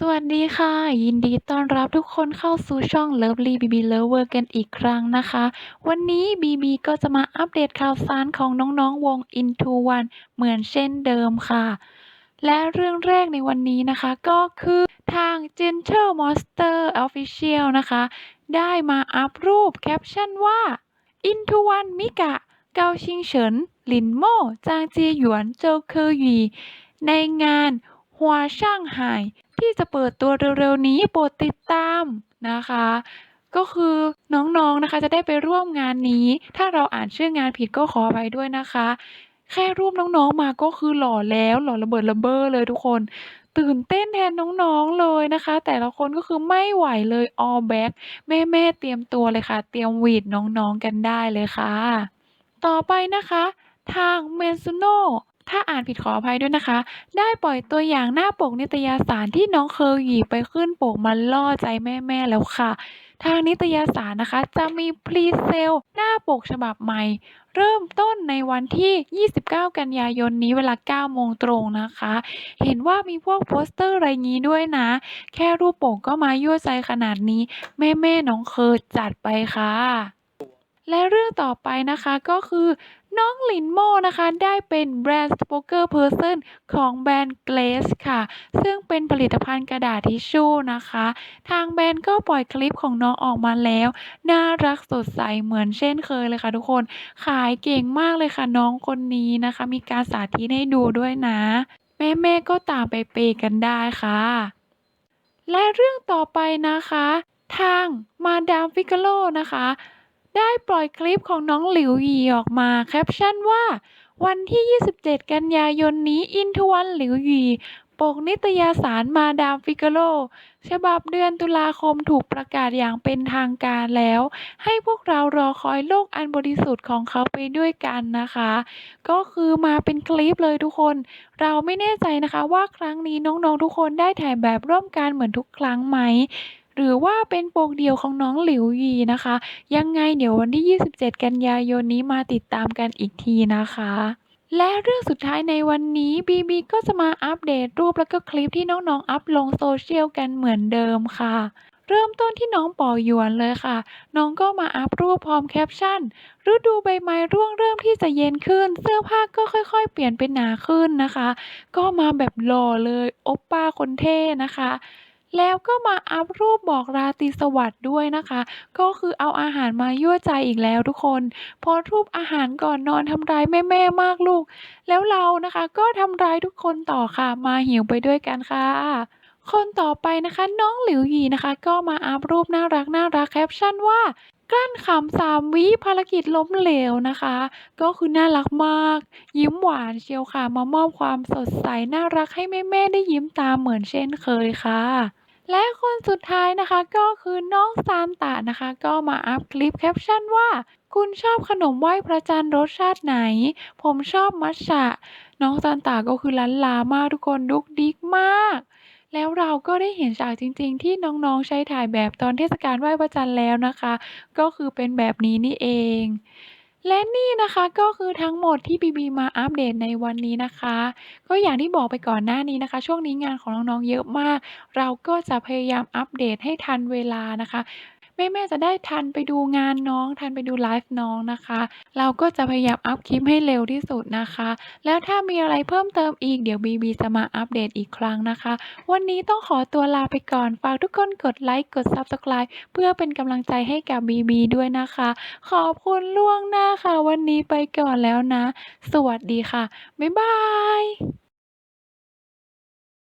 สวัสดีค่ะ ยินดีต้อนรับทุกคนเข้าสู่ช่อง Lovely BB Lover กันอีกครั้งนะคะ วันนี้ BB ก็จะมาอัปเดตข่าวสารของน้องๆวง Into One เหมือนเช่นเดิมค่ะ และเรื่องแรกในวันนี้นะคะก็คือทาง Gentle Monster Official นะคะ ได้มาอัพรูปแคปชั่นว่า Into One มิกะ เกาชิงเฉิน ลินโม่จางเจียหยวน โจเคอหยีในงาน หัวช่างไห่ที่จะเปิดตัวเร็วๆนี้โปรดติดตามนะคะ ก็คือน้องๆนะคะจะได้ไปร่วมงานนี้ ถ้าเราอ่านชื่องานผิดก็ขออภัยด้วยนะคะ แค่รูปน้องๆมาก็คือหล่อแล้วหล่อระเบิดระเบ้อเลยทุกคน ตื่นเต้นแทนน้องๆเลยนะคะ แต่ละคนก็คือไม่ไหวเลย all back แม่ๆเตรียมตัวเลยค่ะ เตรียมวีดน้องๆกันได้เลยค่ะ ต่อไปนะคะ ทาง m e n s u n o ถ้าอ่านผิดขออภัยด้วยนะคะ ได้ปล่อยตัวอย่างหน้าปกนิตยสารที่น้องเคอหยีไปขึ้นปกมาล่อใจแม่ๆแล้วค่ะ ทางนิตยสารนะคะ จะมีพรีเซลหน้าปกฉบับใหม่ เริ่มต้นในวันที่ 29 กันยายนนี้เวลา 9 โมงตรงนะคะ เห็นว่ามีพวกโปสเตอร์อะไรงี้ด้วยนะ แค่รูปปกก็มายั่วใจขนาดนี้ แม่ๆน้องเคอจัดไปค่ะ และเรื่องต่อไปนะคะก็คือน้องลินโมนะคะ ได้เป็นแบรนด์ spokesperson ของแบรนด์ Glaze ค่ะ ซึ่งเป็นผลิตภัณฑ์กระดาษทิชชู่นะคะ ทางแบรนด์ก็ปล่อยคลิปของน้องออกมาแล้ว น่ารักสดใสเหมือนเช่นเคยเลยค่ะทุกคน ขายเก่งมากเลยค่ะน้องคนนี้นะคะ มีการสาธิตให้ดูด้วยนะ แม่ๆก็ตามไปเปย์กันได้ค่ะ และเรื่องต่อไปนะคะ ทางมาดามฟิกาโลนะคะ ได้ปล่อยคลิปของน้องหลิวหยีออกมาแคปชั่นว่า วันที่ 27 กันยายนนี้อินทวันหลิวหยีปกนิตยสารมาดามฟิกโล ฉบับเดือนตุลาคมถูกประกาศอย่างเป็นทางการแล้ว ให้พวกเรารอคอยโลกอันบริสุทธิ์ของเขาไปด้วยกันนะคะ ก็คือมาเป็นคลิปเลยทุกคน เราไม่แน่ใจนะคะว่าครั้งนี้น้องๆทุกคนได้ถ่ายแบบร่วมกันเหมือนทุกครั้งไหม หรือว่าเป็นโปกเดียวของน้องหลิวหยีนะคะ ยังไงเดี๋ยววันที่ 27 กันยายนนี้มาติดตามกันอีกทีนะคะและเรื่องสุดท้ายในวันนี้ BB ก็จะมาอัปเดตรูปแล้วก็คลิปที่น้องๆ อัพลงโซเชียลกันเหมือนเดิมค่ะ เริ่มต้นที่น้องปอหยวนเลยค่ะ น้องก็มาอัพรูปพร้อมแคปชั่นฤดูใบไม้ร่วงเริ่มที่จะเย็นขึ้น เสื้อผ้าก็ค่อยๆ เปลี่ยนเป็นหนาขึ้นนะคะ ก็มาแบบหล่อเลยโอปป้าคนเท่นะคะ แล้วก็มาอัพรูปบอกราตรีสวัสดิ์ด้วยนะคะ ก็คือเอาอาหารมายั่วใจอีกแล้วทุกคนโพสรูปอาหารก่อนนอนทำร้ายแม่ๆมากลูก แล้วเรานะคะก็ทำร้ายทุกคนต่อค่ะ มาหิวไปด้วยกันค่ะคนต่อไปนะคะน้องหลิวหยีนะคะ ก็มาอัพรูปน่ารักน่ารักแคปชั่นว่ากลั้นขำสามวิภารกิจล้มเหลวนะคะ ก็คือน่ารักมาก ยิ้มหวานเชียวค่ะ มามอบความสดใสน่ารักให้แม่ๆได้ยิ้มตามเหมือนเช่นเคยค่ะ และคนสุดท้ายนะคะก็คือน้องซานตะนะคะ ก็มาอัพคลิปแคปชั่นว่า คุณชอบขนมไหว้พระจันทร์รสชาติไหน ผมชอบมัทฉะน้องซานตะก็คือล้านลามากทุกคนดุกดิกมาก แล้วเราก็ได้เห็นฉากจริง ๆ ที่น้องๆใช้ถ่ายแบบตอนเทศกาลไหว้พระจันทร์แล้วนะคะ ก็คือเป็นแบบนี้นี่เอง และนี่นะคะก็คือทั้งหมดที่บีบีมาอัปเดตในวันนี้นะคะ ก็อย่างที่บอกไปก่อนหน้านี้นะคะ ช่วงนี้งานของน้องๆเยอะมาก เราก็จะพยายามอัปเดตให้ทันเวลานะคะ แม่ ๆ จะได้ทันไปดูงานน้อง ทันไปดูไลฟ์น้องนะคะ เราก็จะพยายามอัปคลิปให้เร็วที่สุดนะคะ แล้วถ้ามีอะไรเพิ่มเติมอีก เดี๋ยวบีบีจะมาอัปเดตอีกครั้งนะคะ วันนี้ต้องขอตัวลาไปก่อน ฝากทุกคนกดไลค์กด Subscribe เพื่อเป็นกำลังใจให้กับบีบีด้วยนะคะ ขอบคุณล่วงหน้าค่ะ วันนี้ไปก่อนแล้วนะ สวัสดีค่ะ บ๊ายบาย